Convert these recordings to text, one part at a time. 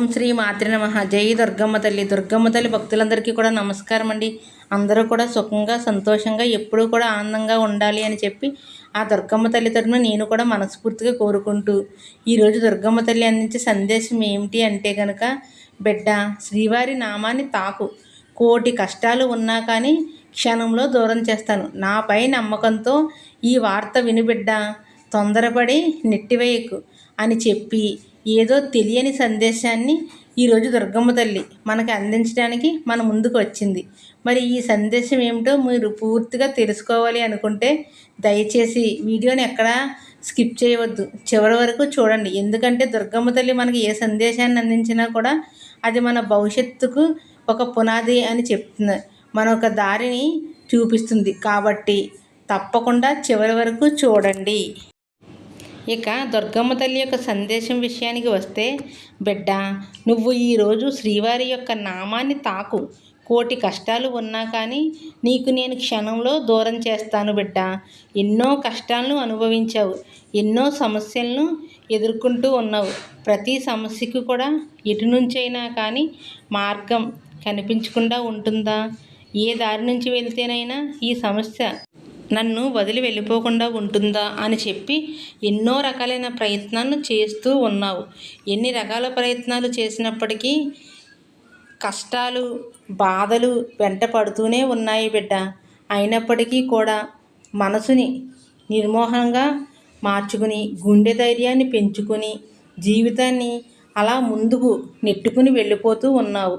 ఓం శ్రీ మాతృ నమ. జై దుర్గమ్మ తల్లి. దుర్గమ్మ తల్లి భక్తులందరికీ కూడా నమస్కారం అండి. అందరూ కూడా సుఖంగా సంతోషంగా ఎప్పుడూ కూడా ఆనందంగా ఉండాలి అని చెప్పి ఆ దుర్గమ్మ తల్లి తరఫున నేను కూడా మనస్ఫూర్తిగా కోరుకుంటూ ఈరోజు దుర్గమ్మ తల్లి అందించే సందేశం ఏమిటి అంటే కనుక బిడ్డ శ్రీవారి నామాన్ని తాకు. కోటి కష్టాలు ఉన్నా కానీ క్షణంలో దూరం చేస్తాను. నాపై నమ్మకంతో ఈ వార్త వినిబిడ్డ తొందరపడి నెట్టివేయకు అని చెప్పి ఏదో తెలియని సందేశాన్ని ఈరోజు దుర్గమ్మ తల్లి మనకి అందించడానికి మన ముందుకు వచ్చింది. మరి ఈ సందేశం ఏమిటో మీరు పూర్తిగా తెలుసుకోవాలి అనుకుంటే దయచేసి వీడియోని ఎక్కడా స్కిప్ చేయవద్దు. చివరి వరకు చూడండి. ఎందుకంటే దుర్గమ్మ తల్లి మనకి ఏ సందేశాన్ని అందించినా కూడా అది మన భవిష్యత్తుకు ఒక పునాది అని చెప్తుంది. మన ఒక దారిని చూపిస్తుంది. కాబట్టి తప్పకుండా చివరి వరకు చూడండి. ఇక దుర్గమ్మ తల్లి యొక్క సందేశం విషయానికి వస్తే బిడ్డ నువ్వు ఈరోజు శ్రీవారి యొక్క నామాన్ని తాకు. కోటి కష్టాలు ఉన్నా కానీ నీకు నేను క్షణంలో దూరం చేస్తాను బిడ్డ. ఎన్నో కష్టాలను అనుభవించావు ఎన్నో సమస్యలను ఎదుర్కొంటూ ఉన్నావు. ప్రతి సమస్యకు కూడా ఎటు నుంచైనా కానీ మార్గం కనిపించకుండా ఉంటుందా? ఏ దారి నుంచి వెళ్తేనైనా ఈ సమస్య నన్ను వదిలి వెళ్ళిపోకుండా ఉంటుందా అని చెప్పి ఎన్నో రకాలైన ప్రయత్నాలను చేస్తూ ఉన్నావు. ఎన్ని రకాల ప్రయత్నాలు చేసినప్పటికీ కష్టాలు బాధలు వెంట పడుతూనే ఉన్నాయి బిడ్డ. అయినప్పటికీ కూడా మనసుని నిర్మోహంగా మార్చుకుని గుండె ధైర్యాన్ని పెంచుకొని జీవితాన్ని అలా ముందుకు నెట్టుకుని వెళ్ళిపోతూ ఉన్నావు.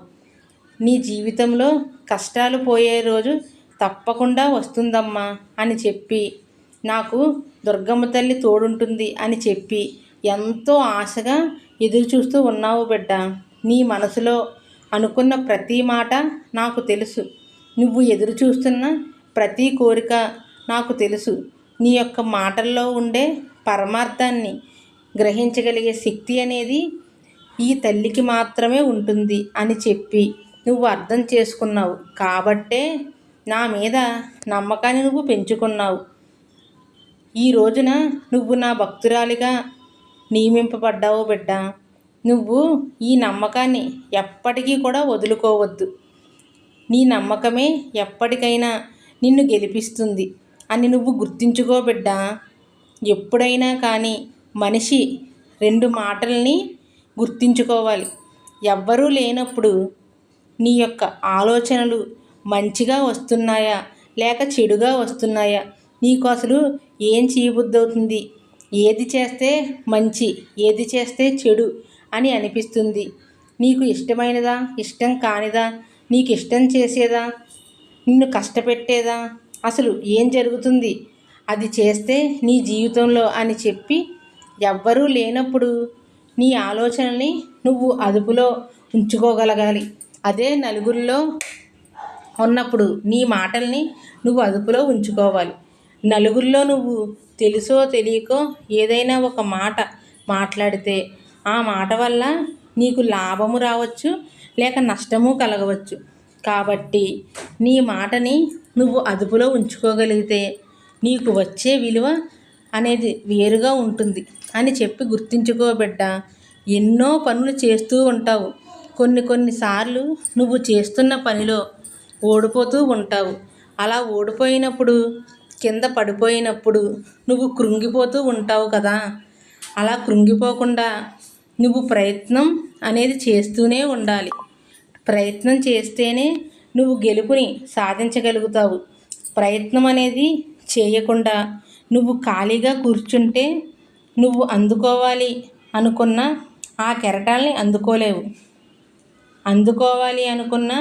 నీ జీవితంలో కష్టాలు పోయే రోజు తప్పకుండా వస్తుందమ్మా అని చెప్పి నాకు దుర్గమ్మ తల్లి తోడుంటుంది అని చెప్పి ఎంతో ఆశగా ఎదురు చూస్తూ ఉన్నావు బిడ్డ. నీ మనసులో అనుకున్న ప్రతి మాట నాకు తెలుసు. నువ్వు ఎదురు చూస్తున్న ప్రతి కోరిక నాకు తెలుసు. నీ యొక్క మాటల్లో ఉండే పరమార్థాన్ని గ్రహించగలిగే శక్తి అనేది ఈ తల్లికి మాత్రమే ఉంటుంది అని చెప్పి నువ్వు అర్థం చేసుకున్నావు కాబట్టే నా మీద నమ్మకాన్ని నువ్వు పెంచుకున్నావు. ఈ రోజున నువ్వు నా భక్తురాలిగా నియమింపబడ్డావు బిడ్డ. నువ్వు ఈ నమ్మకాన్ని ఎప్పటికీ కూడా వదులుకోవద్దు. నీ నమ్మకమే ఎప్పటికైనా నిన్ను గెలిపిస్తుంది అని నువ్వు గుర్తించుకో బిడ్డ. ఎప్పుడైనా కానీ మనిషి రెండు మాటల్ని గుర్తించుకోవాలి. ఎవ్వరూ లేనప్పుడు నీ యొక్క ఆలోచనలు మంచిగా వస్తున్నాయా? లేక చెడుగా వస్తున్నాయా? నీకు అసలు ఏం చేయబుద్ధవుతుంది? ఏది చేస్తే మంచి ఏది చేస్తే చెడు అని అనిపిస్తుంది. నీకు ఇష్టమైనదా? ఇష్టం కానిదా? నీకు ఇష్టం చేసేదా? నిన్ను కష్టపెట్టేదా? అసలు ఏం జరుగుతుంది? అది చేస్తే నీ జీవితంలో అని చెప్పి ఎవ్వరూ లేనప్పుడు నీ ఆలోచనల్ని నువ్వు అదుపులో ఉంచుకోగలగాలి. అదే నలుగురిలో ఉన్నప్పుడు నీ మాటల్ని నువ్వు అదుపులో ఉంచుకోవాలి. నలుగురిలో నువ్వు తెలుసో తెలియకో ఏదైనా ఒక మాట మాట్లాడితే ఆ మాట వల్ల నీకు లాభము రావచ్చు లేక నష్టము కలగవచ్చు. కాబట్టి నీ మాటని నువ్వు అదుపులో ఉంచుకోగలిగితే నీకు వచ్చే విలువ అనేది వేరుగా ఉంటుంది అని చెప్పి గుర్తించుకోబిడ్డ ఎన్నో పనులు చేస్తూ ఉంటావు. కొన్ని కొన్నిసార్లు నువ్వు చేస్తున్న పనిలో ఓడిపోతూ ఉంటావు. అలా ఓడిపోయినప్పుడు కింద పడిపోయినప్పుడు నువ్వు కృంగిపోతూ ఉంటావు కదా. అలా కృంగిపోకుండా నువ్వు ప్రయత్నం అనేది చేస్తూనే ఉండాలి. ప్రయత్నం చేస్తేనే నువ్వు గెలుపుని సాధించగలుగుతావు. ప్రయత్నం అనేది చేయకుండా నువ్వు ఖాళీగా కూర్చుంటే నువ్వు అందుకోవాలి అనుకున్న ఆ కెరటాల్ని అందుకోలేవు. అందుకోవాలి అనుకున్న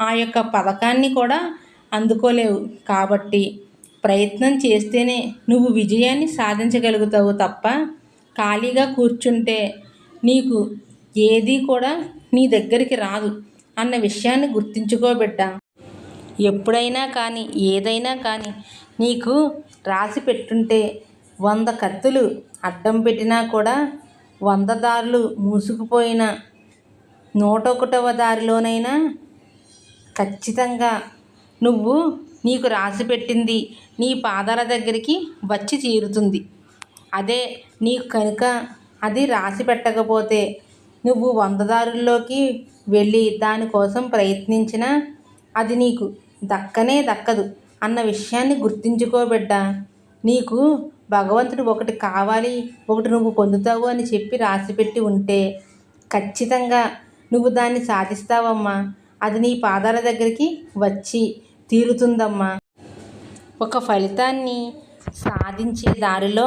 ఆ యొక్క పథకాన్ని కూడా అందుకోలేవు. కాబట్టి ప్రయత్నం చేస్తేనే నువ్వు విజయాన్ని సాధించగలుగుతావు తప్ప ఖాళీగా కూర్చుంటే నీకు ఏది కూడా నీ దగ్గరికి రాదు అన్న విషయాన్ని గుర్తుంచుకోబిడ్డ ఎప్పుడైనా కానీ ఏదైనా కానీ నీకు రాసి పెట్టుంటే వంద కత్తులు అడ్డం పెట్టినా కూడా వంద దారులు మూసుకుపోయిన నూట ఒకటవ దారిలోనైనా ఖచ్చితంగా. నువ్వు నీకు రాసి పెట్టింది నీ పాదాల దగ్గరికి వచ్చి తీరుతుంది అదే నీకు కనుక అది రాసి పెట్టకపోతే నువ్వు వందదారుల్లోకి వెళ్ళి దానికోసం ప్రయత్నించినా అది నీకు దక్కనే దక్కదు అన్న విషయాన్ని గుర్తించుకోబిడ్డా నీకు భగవంతుడు ఒకటి కావాలి ఒకటి నువ్వు పొందుతావు అని చెప్పి రాసిపెట్టి ఉంటే ఖచ్చితంగా నువ్వు దాన్ని సాధిస్తావమ్మా. అది నీ పాదాల దగ్గరికి వచ్చి తీరుతుందమ్మా. ఒక ఫలితాన్ని సాధించే దారిలో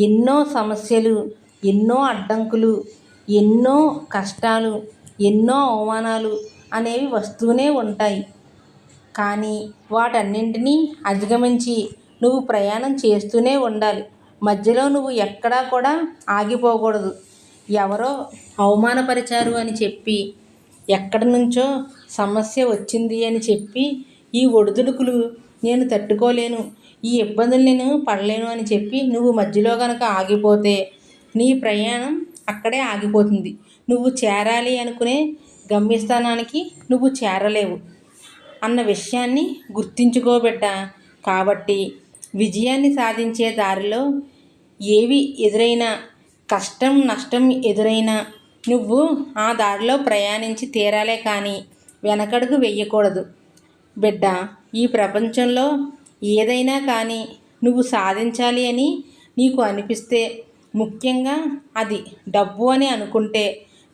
ఎన్నో సమస్యలు ఎన్నో అడ్డంకులు ఎన్నో కష్టాలు ఎన్నో అవమానాలు అనేవి వస్తూనే ఉంటాయి. కానీ వాటన్నింటినీ అధిగమించి నువ్వు ప్రయాణం చేస్తూనే ఉండాలి. మధ్యలో నువ్వు ఎక్కడా కూడా ఆగిపోకూడదు. ఎవరో అవమానపరిచారు అని చెప్పి ఎక్కడి నుంచో సమస్య వచ్చింది అని చెప్పి ఈ ఒడిదుడుకులు నేను తట్టుకోలేను. ఈ ఇబ్బందులు నేను పడలేను అని చెప్పి నువ్వు మధ్యలో కనుక ఆగిపోతే నీ ప్రయాణం అక్కడే ఆగిపోతుంది. నువ్వు చేరాలి అనుకునే గమ్యస్థానానికి నువ్వు చేరలేవు అన్న విషయాన్ని గుర్తించుకోబిడ్డ కాబట్టి విజయాన్ని సాధించే దారిలో ఏవి ఎదురైనా కష్టం నష్టం ఎదురైనా నువ్వు ఆ దారిలో ప్రయాణించి తీరాలే కానీ వెనకడుగు వెయ్యకూడదు. బిడ్డ ఈ ప్రపంచంలో ఏదైనా కానీ నువ్వు సాధించాలి అని నీకు అనిపిస్తే ముఖ్యంగా అది డబ్బు అని అనుకుంటే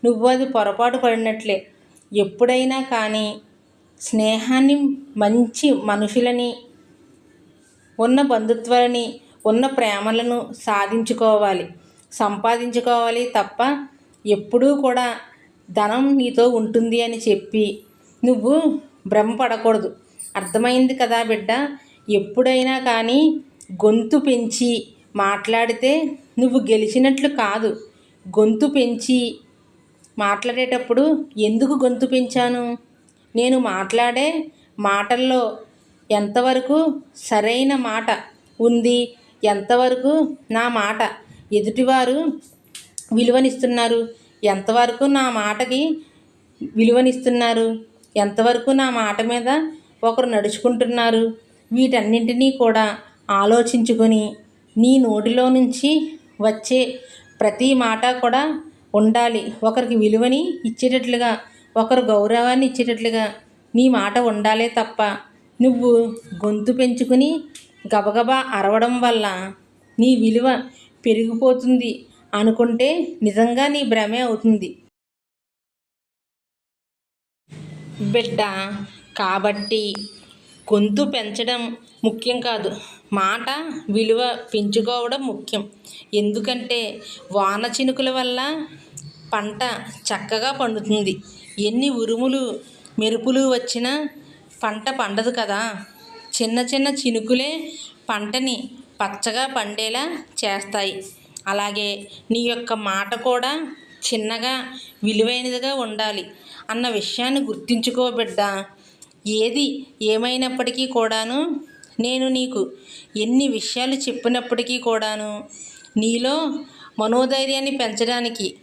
నువ్వు అది పొరపాటు పడినట్లే. ఎప్పుడైనా కానీ స్నేహాన్ని మంచి మనుషులని ఉన్న బంధుత్వాలని ఉన్న ప్రేమలను సాధించుకోవాలి. సంపాదించుకోవాలి తప్ప ఎప్పుడూ కూడా ధనం నీతో ఉంటుంది అని చెప్పి నువ్వు భ్రమపడకూడదు. అర్థమైంది కదా బిడ్డ? ఎప్పుడైనా కానీ గొంతు పెంచి మాట్లాడితే నువ్వు గెలిచినట్లు కాదు. గొంతు పెంచి మాట్లాడేటప్పుడు ఎందుకు గొంతు పెంచాను? నేను మాట్లాడే మాటల్లో ఎంతవరకు సరైన మాట ఉంది? ఎంతవరకు నా మాట? ఎదుటివారు విలువనిస్తున్నారు? ఎంతవరకు నా మాటకి విలువనిస్తున్నారు? ఎంతవరకు నా మాట మీద ఒకరు నడుచుకుంటున్నారు? వీటన్నింటినీ కూడా ఆలోచించుకొని నీ నోటిలో నుంచి వచ్చే ప్రతి మాట కూడా ఉండాలి. ఒకరికి విలువని ఇచ్చేటట్లుగా ఒకరు గౌరవాన్ని ఇచ్చేటట్లుగా నీ మాట ఉండాలే తప్ప నువ్వు గొంతు పెంచుకుని గబగబా అరవడం వల్ల నీ విలువ పెరిగిపోతుంది. అనుకుంటే నిజంగా నీ భ్రమే అవుతుంది. బిడ్డ కాబట్టి గొంతు పెంచడం ముఖ్యం కాదు. మాట విలువ పెంచుకోవడం ముఖ్యం. ఎందుకంటే వాన చినుకుల వల్ల పంట చక్కగా పండుతుంది. ఎన్ని ఉరుములు మెరుపులు వచ్చినా పంట పండదు కదా. చిన్న చిన్న చినుకులే పంటని పచ్చగా పండేలా చేస్తాయి. అలాగే నీ యొక్క మాట కూడా చిన్నగా విలువైనదిగా ఉండాలి అన్న విషయాన్ని గుర్తుంచుకో బిడ్డ. ఏది ఏమైనప్పటికీ కూడాను నేను నీకు ఎన్ని విషయాలు చెప్పినప్పటికీ కూడాను నీలో మనోధైర్యాన్ని పెంచడానికి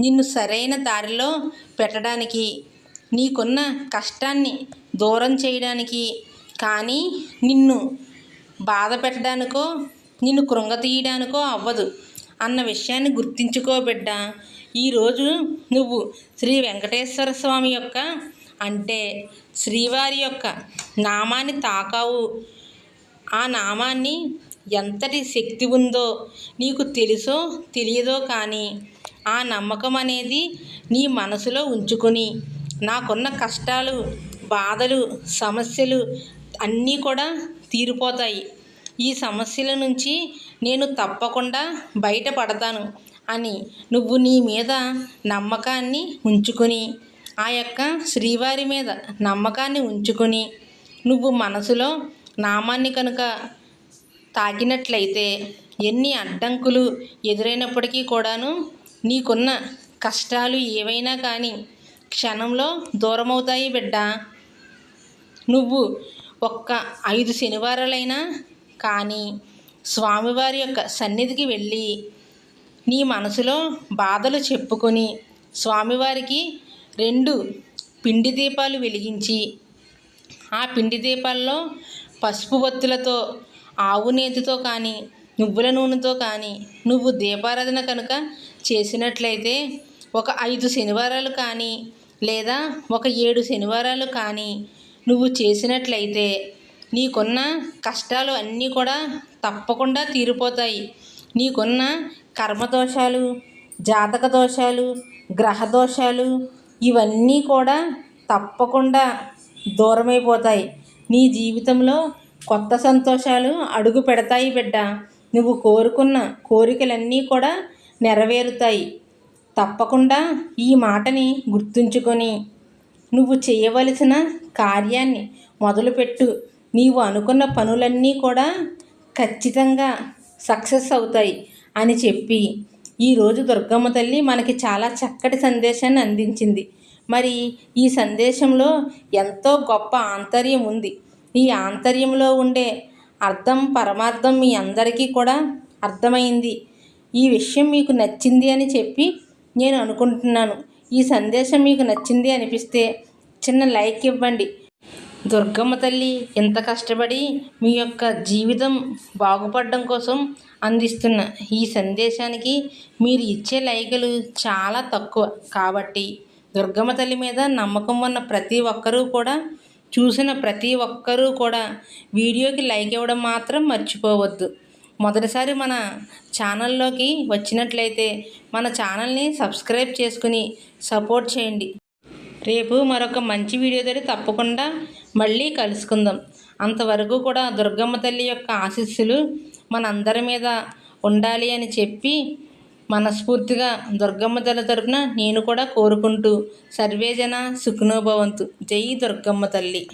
నిన్ను సరైన దారిలో పెట్టడానికి నీకున్న కష్టాన్ని దూరం చేయడానికి కానీ నిన్ను బాధ పెట్టడానికో నిన్ను కృంగతీయడానికో అవ్వదు. అన్న విషయాన్ని గుర్తించుకో బిడ్డ. ఈరోజు నువ్వు శ్రీ వెంకటేశ్వర స్వామి యొక్క అంటే శ్రీవారి యొక్క నామాన్ని తాకావు. ఆ నామాన్ని ఎంతటి శక్తి ఉందో నీకు తెలుసో తెలియదో కానీ ఆ నమ్మకం అనేది నీ మనసులో ఉంచుకొని నాకున్న కష్టాలు బాధలు సమస్యలు అన్నీ కూడా తీరిపోతాయి. ఈ సమస్యల నుంచి నేను తప్పకుండా బయటపడతాను అని నువ్వు నీ మీద నమ్మకాన్ని ఉంచుకొని ఆ యొక్క శ్రీవారి మీద నమ్మకాన్ని ఉంచుకొని నువ్వు మనసులో నామాన్ని కనుక తాకినట్లయితే ఎన్ని అడ్డంకులు ఎదురైనప్పటికీ కూడాను నీకున్న కష్టాలు ఏవైనా కానీ క్షణంలో దూరమవుతాయి బిడ్డ. నువ్వు ఒక్క ఐదు శనివారాలైనా కానీ స్వామివారి యొక్క సన్నిధికి వెళ్ళి నీ మనసులో బాధలు చెప్పుకొని స్వామివారికి రెండు పిండి దీపాలు వెలిగించి ఆ పిండి దీపాల్లో పసుపు బొత్తులతో ఆవు నేతితో కానీ నువ్వుల నూనెతో కానీ నువ్వు దీపారాధన కనుక చేసినట్లయితే ఒక ఐదు శనివారాలు కానీ లేదా ఒక ఏడు శనివారాలు కానీ నువ్వు చేసినట్లయితే నీకున్న కష్టాలు అన్నీ కూడా తప్పకుండా తీరిపోతాయి. నీకున్న కర్మదోషాలు జాతక దోషాలు గ్రహ దోషాలు ఇవన్నీ కూడా తప్పకుండా దూరమైపోతాయి. నీ జీవితంలో కొత్త సంతోషాలు అడుగు పెడతాయి బిడ్డ. నువ్వు కోరుకున్న కోరికలన్నీ కూడా నెరవేరుతాయి. తప్పకుండా ఈ మాటని గుర్తుంచుకొని నువ్వు చేయవలసిన కార్యాన్ని మొదలుపెట్టు. నీవు అనుకున్న పనులన్నీ కూడా ఖచ్చితంగా సక్సెస్ అవుతాయి అని చెప్పి ఈరోజు దుర్గమ్మ తల్లి మనకి చాలా చక్కటి సందేశాన్ని అందించింది. మరి ఈ సందేశంలో ఎంతో గొప్ప ఆంతర్యం ఉంది. ఈ ఆంతర్యంలో ఉండే అర్థం పరమార్థం మీ అందరికీ కూడా అర్థమైంది. ఈ విషయం మీకు నచ్చింది అని చెప్పి నేను అనుకుంటున్నాను. ఈ సందేశం మీకు నచ్చింది అనిపిస్తే చిన్న లైక్ ఇవ్వండి. దుర్గమ్మ తల్లి ఇంత కష్టపడి మీ యొక్క జీవితం బాగుపడడం కోసం అందిస్తున్న ఈ సందేశానికి మీరు ఇచ్చే లైకులు చాలా తక్కువ. కాబట్టి దుర్గమ్మ తల్లి మీద నమ్మకం ఉన్న ప్రతి ఒక్కరూ కూడా చూసిన ప్రతి ఒక్కరూ కూడా వీడియోకి లైక్ ఇవ్వడం మాత్రం మర్చిపోవద్దు. మొదటిసారి మన ఛానల్లోకి వచ్చినట్లయితే మన ఛానల్ని సబ్స్క్రైబ్ చేసుకుని సపోర్ట్ చేయండి. రేపు మరొక మంచి వీడియో తోటి తప్పకుండా మళ్ళీ కలుసుకుందాం. అంతవరకు కూడా దుర్గమ్మ తల్లి యొక్క ఆశీస్సులు మనందరి మీద ఉండాలి అని చెప్పి మనస్ఫూర్తిగా దుర్గమ్మ తల్లి తరపున నేను కూడా కోరుకుంటూ సర్వేజన సుఖనోభవంతు జై దుర్గమ్మ తల్లి.